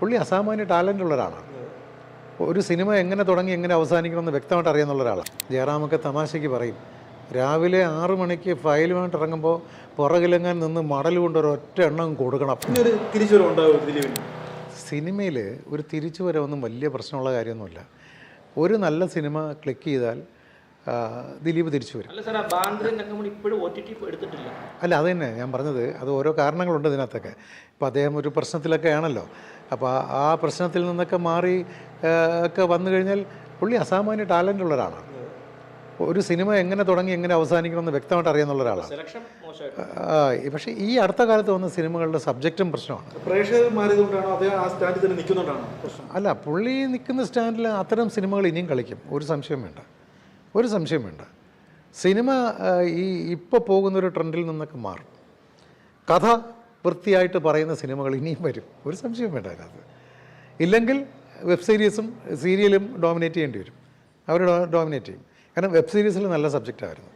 പുള്ളി അസാമാന്യ ടാലന്റ് ഉള്ള ഒരാളാണ് ഒരു സിനിമ എങ്ങനെ തുടങ്ങി എങ്ങനെ അവസാനിക്കണമെന്ന് വ്യക്തമായിട്ട് അറിയാമെന്നുള്ള ഒരാളാണ് ജയറാമൊക്കെ തമാശയ്ക്ക് പറയും. രാവിലെ ആറു മണിക്ക് ഫയലുമായിട്ട് ഇറങ്ങുമ്പോൾ പുറകിലെങ്ങാൻ നിന്ന് മടൽ കൊണ്ട് ഒരു ഒറ്റ എണ്ണം കൊടുക്കണം. പിന്നെ ഒരു തിരിച്ചുവരവ് ഉണ്ടാവും ദിലീപിന്. സിനിമയിൽ ഒരു തിരിച്ചു വരവൊന്നും വലിയ പ്രശ്നമുള്ള കാര്യമൊന്നുമില്ല. ഒരു നല്ല സിനിമ ക്ലിക്ക് ചെയ്താൽ ദിലീപ് തിരിച്ചു വരും. അല്ല അത് തന്നെ ഞാൻ പറഞ്ഞത്. അത് ഓരോ കാരണങ്ങളുണ്ട് ഇതിനകത്തൊക്കെ. ഇപ്പോൾ അദ്ദേഹം ഒരു പ്രശ്നത്തിലൊക്കെ ആണല്ലോ. അപ്പോൾ ആ- പ്രശ്നത്തിൽ നിന്നൊക്കെ മാറി ഒക്കെ വന്നു കഴിഞ്ഞാൽ പുള്ളി അസാമാന്യ ടാലന്റ് ഉള്ള ഒരാളാണ്. ഒരു സിനിമ എങ്ങനെ തുടങ്ങി എങ്ങനെ അവസാനിക്കണമെന്ന് വ്യക്തമായിട്ട് അറിയാമെന്നുള്ള ഒരാളാണ്. പക്ഷേ ഈ അടുത്ത കാലത്ത് വന്ന സിനിമകളുടെ സബ്ജക്റ്റും പ്രശ്നമാണ്. അല്ല പുള്ളി നിൽക്കുന്ന സ്റ്റാൻഡിൽ അത്തരം സിനിമകൾ ഇനിയും കളിക്കും. ഒരു സംശയം വേണ്ട. ഒരു സംശയം വേണ്ട. സിനിമ ഈ ഇപ്പോൾ പോകുന്ന ഒരു ട്രെൻഡിൽ നിന്നൊക്കെ മാറും. കഥ വൃത്തിയായിട്ട് പറയുന്ന സിനിമകൾ ഇനിയും വരും. ഒരു സംശയം വേണ്ട അതിനകത്ത്. ഇല്ലെങ്കിൽ വെബ് സീരീസും സീരിയലും ഡോമിനേറ്റ് ചെയ്യേണ്ടി വരും. അവർ ഡോമിനേറ്റ് ചെയ്യും. കാരണം വെബ് സീരീസിൽ നല്ല സബ്ജക്റ്റായിരുന്നു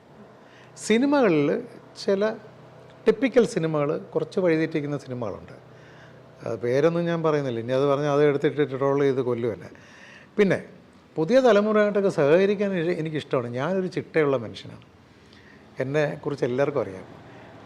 സിനിമകളിൽ ചില ടിപ്പിക്കൽ സിനിമകൾ കുറച്ച് വഴിതെറ്റിക്കുന്ന സിനിമകളുണ്ട്. പേരൊന്നും ഞാൻ പറയുന്നില്ല. ഇനി അത് പറഞ്ഞാൽ അത് എടുത്തിട്ട് ട്രോൾ ചെയ്ത് കൊല്ലുമല്ലേ പിന്നെ പുതിയ തലമുറയായിട്ടൊക്കെ സഹകരിക്കാൻ എനി- എനിക്കിഷ്ടമാണ്. ഞാനൊരു ചിട്ടയുള്ള മനുഷ്യനാണ്. എന്നെ കുറിച്ച് എല്ലാവർക്കും അറിയാം.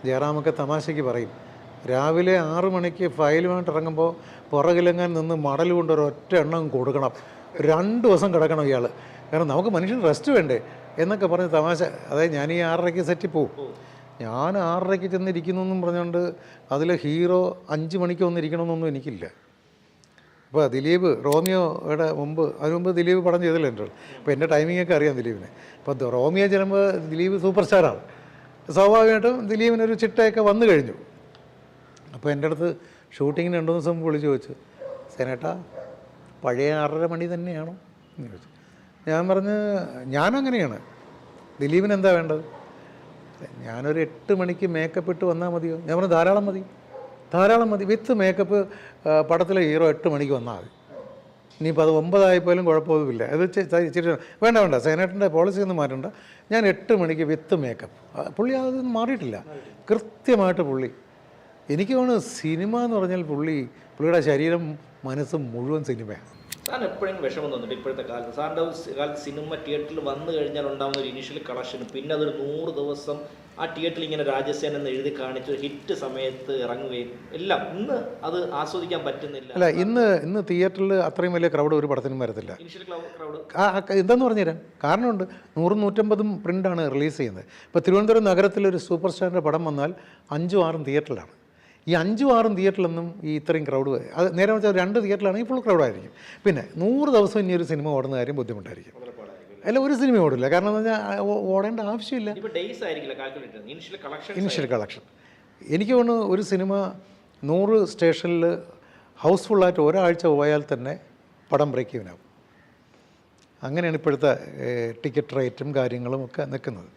ജയറാമൊക്കെ തമാശയ്ക്ക് പറയും. രാവിലെ ആറ് മണിക്ക് ഫയലുമായിട്ട് ഇറങ്ങുമ്പോൾ പുറകിലെങ്ങാൻ നിന്ന് മടൽ കൊണ്ട് ഒറ്റ എണ്ണം കൊടുക്കണം. രണ്ട് ദിവസം കിടക്കണം ഇയാൾ. കാരണം നമുക്ക് മനുഷ്യൻ റെസ്റ്റ് വേണ്ടേ? എന്നൊക്കെ പറഞ്ഞ് തമാശ. അതായത് ഞാൻ ഈ ആറരയ്ക്ക് സെറ്റിൽ പോവും. ഞാൻ ആറരയ്ക്ക് ചെന്നിരിക്കുന്നു എന്നും പറഞ്ഞുകൊണ്ട് അതിലെ ഹീറോ അഞ്ച് മണിക്ക് വന്നിരിക്കണമെന്നൊന്നും എനിക്കില്ല. ഇപ്പോൾ ദിലീപ് റോമിയോയുടെ മുമ്പ് അതിന് മുമ്പ് ദിലീപ് പടം ചെയ്തല്ലോ എന്റെ അപ്പോൾ എന്റെ ടൈമിംഗ് ഒക്കെ അറിയാം ദിലീപിനെ. അപ്പോൾ റോമിയോ ചെല്ലുമ്പോൾ ദിലീപ് സൂപ്പർ സ്റ്റാറാണ് സ്വാഭാവികമായിട്ടും ദിലീപിനൊരു ചിട്ടയൊക്കെ വന്നു കഴിഞ്ഞു. അപ്പോൾ എന്റെ അടുത്ത് ഷൂട്ടിങ്ങിന് രണ്ട് ദിവസം മുമ്പ് വിളിച്ച് ചോദിച്ചു സേനേട്ടാ പഴയ ആറര മണി തന്നെയാണോ? എന്ന് ചോദിച്ചു. ഞാൻ പറഞ്ഞ് ഞാനങ്ങനെയാണ് ദിലീപിന് എന്താ വേണ്ടത്? ഞാനൊരു എട്ട് മണിക്ക് മേക്കപ്പ് ഇട്ട് വന്നാൽ മതിയോ? ഞാൻ പറഞ്ഞു ധാരാളം മതി ധാരാളം മതി. വിത്ത് മേക്കപ്പ് പടത്തിലെ ഹീറോ എട്ട് മണിക്ക് വന്നാൽ മതി. ഇനിയിപ്പോൾ അത് ഒമ്പതായപ്പോലും കുഴപ്പമൊന്നുമില്ല. അത് ഇച്ചിരി വേണ്ട വേണ്ട. സേനേട്ടന്റെ പോളിസി ഒന്നും മാറ്റണ്ട. ഞാൻ എട്ട് മണിക്ക് വിത്ത് മേക്കപ്പ് പുള്ളി അതൊന്നും മാറിയിട്ടില്ല. കൃത്യമായിട്ട് പുള്ളി എനിക്ക് തോന്നുന്നു സിനിമ എന്ന് പറഞ്ഞാൽ പുള്ളി പുള്ളിയുടെ ശരീരം മനസ്സും മുഴുവൻ സിനിമയാണ്. സാറിന് എപ്പോഴും വിഷമം തോന്നിട്ട് ഇപ്പോഴത്തെ കാലത്ത് സാറിന്റെ കാലത്ത് സിനിമ തിയേറ്ററിൽ വന്നു കഴിഞ്ഞാൽ ഉണ്ടാകുന്ന ഒരു ഇനീഷ്യൽ കളക്ഷൻ പിന്നെ അതൊരു നൂറ് ദിവസം ആ തിയേറ്ററിൽ ഇങ്ങനെ രാജസേന എന്ന് എഴുതി കാണിച്ച് ഹിറ്റ് സമയത്ത് ഇറങ്ങുകയും എല്ലാം ഇന്ന് അത് ആസ്വദിക്കാൻ പറ്റുന്നില്ല. അല്ല ഇന്ന് ഇന്ന് തിയേറ്ററിൽ അത്രയും വലിയ ക്രൗഡ് ഒരു പടത്തിനും വരത്തില്ല. എന്താന്ന് പറഞ്ഞുതരാം. കാരണമുണ്ട് നൂറും നൂറ്റമ്പതും പ്രിന്റാണ് റിലീസ് ചെയ്യുന്നത്. ഇപ്പോൾ തിരുവനന്തപുരം നഗരത്തിൽ ഒരു സൂപ്പർ സ്റ്റാറിന്റെ പടം വന്നാൽ അഞ്ചും ആറും തിയേറ്ററിലാണ് ഈ അഞ്ചും ആറും തിയേറ്ററിലൊന്നും ഈ ഇത്രയും ക്രൗഡ് അത് നേരെ വെച്ചാൽ രണ്ട് തിയേറ്ററിലാണെങ്കിൽ ഫുൾ ക്രൗഡായിരിക്കും പിന്നെ നൂറ് ദിവസം ഇനി ഒരു സിനിമ ഓടുന്ന കാര്യം ബുദ്ധിമുട്ടായിരിക്കും. അല്ല ഒരു സിനിമ ഓടില്ല. കാരണം എന്ന് പറഞ്ഞാൽ ഓടേണ്ട ആവശ്യമില്ല. ഇനീഷ്യൽ കളക്ഷൻ എനിക്ക് തോന്നുന്നു ഒരു സിനിമ നൂറ് സ്റ്റേഷനിൽ ഹൗസ്ഫുള്ളായിട്ട് ഒരാഴ്ച പോയാൽ തന്നെ പടം ബ്രേക്ക് ചെയ്യാനാവും അങ്ങനെയാണ് ഇപ്പോഴത്തെ ടിക്കറ്റ് റേറ്റും കാര്യങ്ങളും ഒക്കെ നിൽക്കുന്നത്.